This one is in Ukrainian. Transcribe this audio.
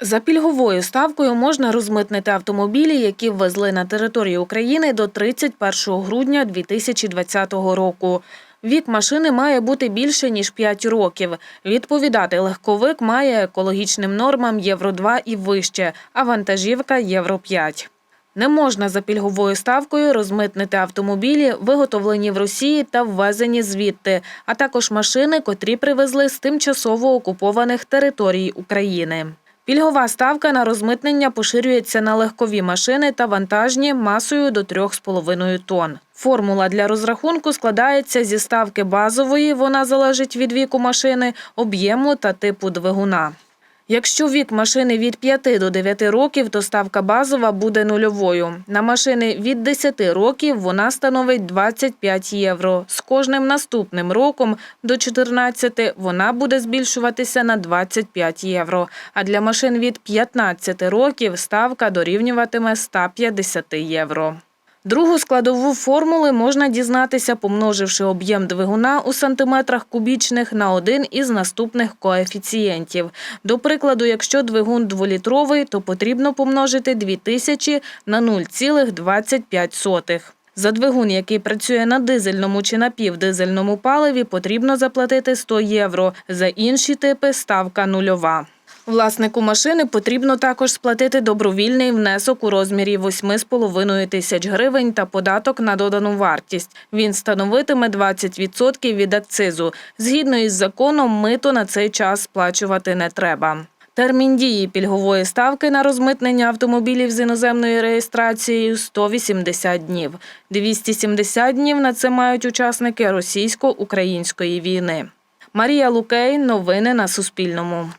За пільговою ставкою можна розмитнити автомобілі, які ввезли на територію України до 31 грудня 2020 року. Вік машини має бути більше ніж 5 років. Відповідати легковик має екологічним нормам Євро 2 і вище, а вантажівка Євро 5. Не можна за пільговою ставкою розмитнити автомобілі, виготовлені в Росії та ввезені звідти, а також машини, котрі привезли з тимчасово окупованих територій України. Пільгова ставка на розмитнення поширюється на легкові машини та вантажні масою до 3,5 тонн. Формула для розрахунку складається зі ставки базової, вона залежить від віку машини, об'єму та типу двигуна. Якщо вік машини від 5 до 9 років, то ставка базова буде нульовою. На машини від 10 років вона становить 25 євро. З кожним наступним роком до 14 вона буде збільшуватися на 25 євро. А для машин від 15 років ставка дорівнюватиме 150 євро. Другу складову формули можна дізнатися, помноживши об'єм двигуна у сантиметрах кубічних на один із наступних коефіцієнтів. До прикладу, якщо двигун дволітровий, то потрібно помножити 2000 на 0,25. За двигун, який працює на дизельному чи напівдизельному паливі, потрібно заплатити 100 євро. За інші типи ставка нульова. Власнику машини потрібно також сплатити добровільний внесок у розмірі 8,5 тисяч гривень та податок на додану вартість. Він становитиме 20% від акцизу. Згідно із законом, мито на цей час сплачувати не треба. Термін дії пільгової ставки на розмитнення автомобілів з іноземною реєстрацією 180 днів. 270 днів на це мають учасники російсько-української війни. Марія Лукей. Новини на Суспільному.